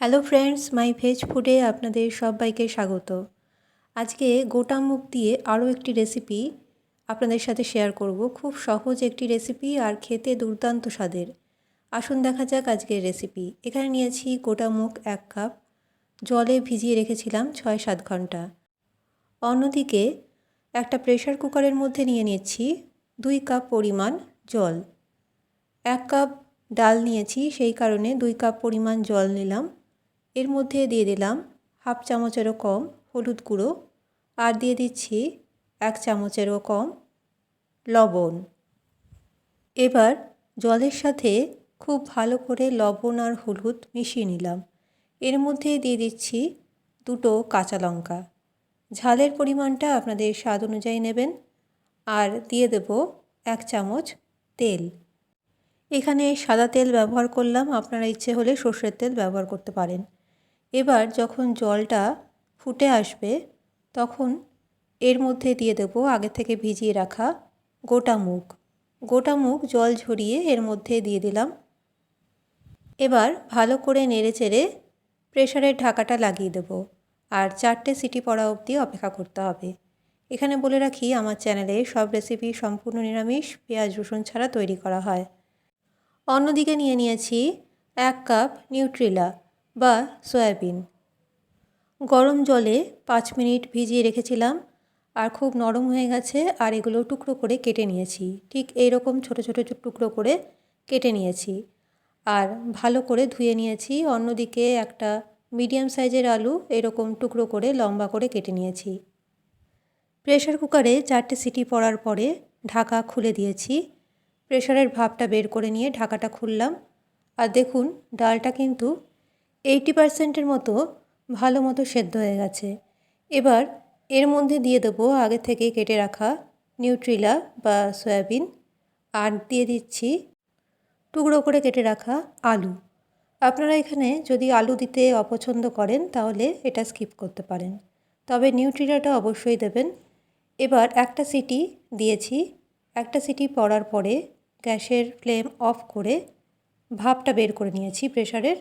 Hello friends, মাই veg ফুডে আপনাদের সবাইকে স্বাগত। আজকে গোটা মুখ দিয়ে আরও একটি রেসিপি আপনাদের সাথে শেয়ার করব। খুব সহজ একটি রেসিপি আর খেতে দুর্দান্ত স্বাদের। আসুন দেখা যাক আজকের রেসিপি। এখানে নিয়েছি গোটা মুখ এক কাপ, জলে ভিজিয়ে রেখেছিলাম ছয় সাত ঘণ্টা। অন্যদিকে একটা প্রেশার কুকারের মধ্যে নিয়ে নিচ্ছি দুই কাপ পরিমাণ জল। এক কাপ ডাল নিয়েছি, সেই কারণে দুই কাপ পরিমাণ জল নিলাম। এর মধ্যে দিয়ে দিলাম হাফ চামচেরও কম হলুদ গুঁড়ো আর দিয়ে দিচ্ছি এক চামচেরও কম লবণ। এবার জলের সাথে খুব ভালো করে লবণ আর হলুদ মিশিয়ে নিলাম। এর মধ্যে দিয়ে দিচ্ছি দুটো কাঁচা লঙ্কা। ঝালের পরিমাণটা আপনাদের স্বাদ অনুযায়ী নেবেন আর দিয়ে দেব এক চামচ তেল। এখানে সাদা তেল ব্যবহার করলাম, আপনারা ইচ্ছে হলে সর্ষের তেল ব্যবহার করতে পারেন। এবার যখন জলটা ফুটে আসবে, তখন এর মধ্যে দিয়ে দেব আগে থেকে ভিজিয়ে রাখা গোটা মুগ। গোটা মুগ জল ঝরিয়ে এর মধ্যে দিয়ে দিলাম। এবার ভালো করে নেড়ে চেড়ে প্রেশারের ঢাকাটা লাগিয়ে দেব আর চারটে সিটি পড়া অবধি অপেক্ষা করতে হবে। এখানে বলে রাখি, আমার চ্যানেলে সব রেসিপি সম্পূর্ণ নিরামিষ, পেঁয়াজ, রসুন ছাড়া তৈরি করা হয়। অন্যদিকে নিয়ে নিয়েছি এক কাপ নিউট্রিলা বা সয়াবিন। গরম জলে পাঁচ মিনিট ভিজিয়ে রেখেছিলাম আর খুব নরম হয়ে গেছে আর এগুলো টুকরো করে কেটে নিয়েছি। ঠিক এই রকম ছোটো ছোটো টুকরো করে কেটে নিয়েছি আর ভালো করে ধুয়ে নিয়েছি। অন্যদিকে একটা মিডিয়াম সাইজের আলু এরকম টুকরো করে লম্বা করে কেটে নিয়েছি। প্রেশার কুকারে চারটে সিটি পড়ার পরে ঢাকা খুলে দিয়েছি। প্রেশারের ভাবটা বের করে নিয়ে ঢাকাটা খুললাম। আর দেখুন, ডালটা কিন্তু এইটি পারসেন্টের মতো ভালো মতো সেদ্ধ হয়ে গেছে। এবার এর মধ্যে দিয়ে দেবো আগে থেকে কেটে রাখা নিউট্রিলা বা সয়াবিন আর দিয়ে দিচ্ছি টুকরো করে কেটে রাখা আলু। আপনারা এখানে যদি আলু দিতে অপছন্দ করেন তাহলে এটা স্কিপ করতে পারেন। তবে নিউট্রিলাটা অবশ্যই দেবেন। এবার একটা সিটি দিয়েছি। একটা সিটি পড়ার পরে গ্যাসের ফ্লেম অফ করে ভাপটা বের করে নিয়েছি প্রেশারের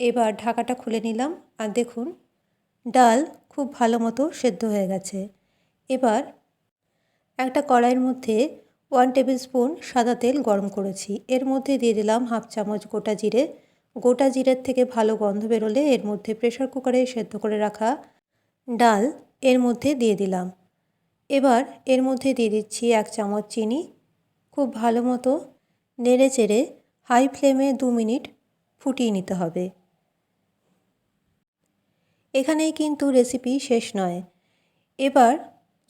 এবার ঢাকাটা খুলে নিলাম আর দেখুন, ডাল খুব ভালো মতো সেদ্ধ হয়ে গেছে। এবার একটা কড়াইয়ের মধ্যে ওয়ান টেবিল স্পুন সাদা তেল গরম করেছি। এর মধ্যে দিয়ে দিলাম হাফ চামচ গোটা জিরে। গোটা জিরের থেকে ভালো গন্ধ বেরোলে এর মধ্যে প্রেশার কুকারে সেদ্ধ করে রাখা ডাল এর মধ্যে দিয়ে দিলাম। এবার এর মধ্যে দিয়ে দিচ্ছি এক চামচ চিনি। খুব ভালো মতো নেড়ে চেড়ে হাই ফ্লেমে দু মিনিট ফুটিয়ে নিতে হবে। এখানেই কিন্তু রেসিপি শেষ নয়। এবার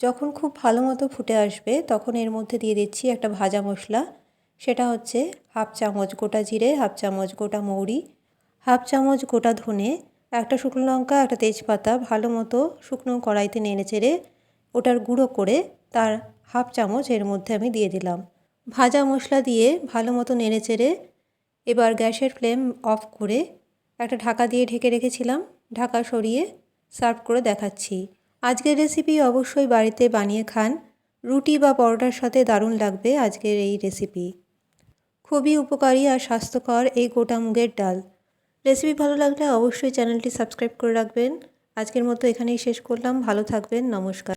যখন খুব ভালো মতো ফুটে আসবে, তখন এর মধ্যে দিয়ে দিচ্ছি একটা ভাজা মশলা। সেটা হচ্ছে হাফ চামচ গোটা জিরে, হাফ চামচ গোটা মৌরি, হাফ চামচ গোটা ধনে, একটা শুকনো লঙ্কা, একটা তেজপাতা, ভালো মতো শুকনো কড়াইতে নেড়ে চেড়ে ওটার গুঁড়ো করে তার হাফ চামচ এর মধ্যে আমি দিয়ে দিলাম। ভাজা মশলা দিয়ে ভালো মতো নেড়ে চেড়ে এবার গ্যাসের ফ্লেম অফ করে একটা ঢাকা দিয়ে ঢেকে রেখেছিলাম। ঢাকা সরিয়ে সার্ভ করে দেখাচ্ছি। আজকের রেসিপি অবশ্যই বাড়িতে বানিয়ে খান। রুটি বা পরোটার সাথে দারুণ লাগবে আজকের এই রেসিপি খুবই উপকারী আর স্বাস্থ্যকর এই গোটা মুগের ডাল। রেসিপি ভালো লাগলে অবশ্যই চ্যানেলটি সাবস্ক্রাইব করে রাখবেন। আজকের মতো এখানেই শেষ করলাম। ভালো থাকবেন। নমস্কার।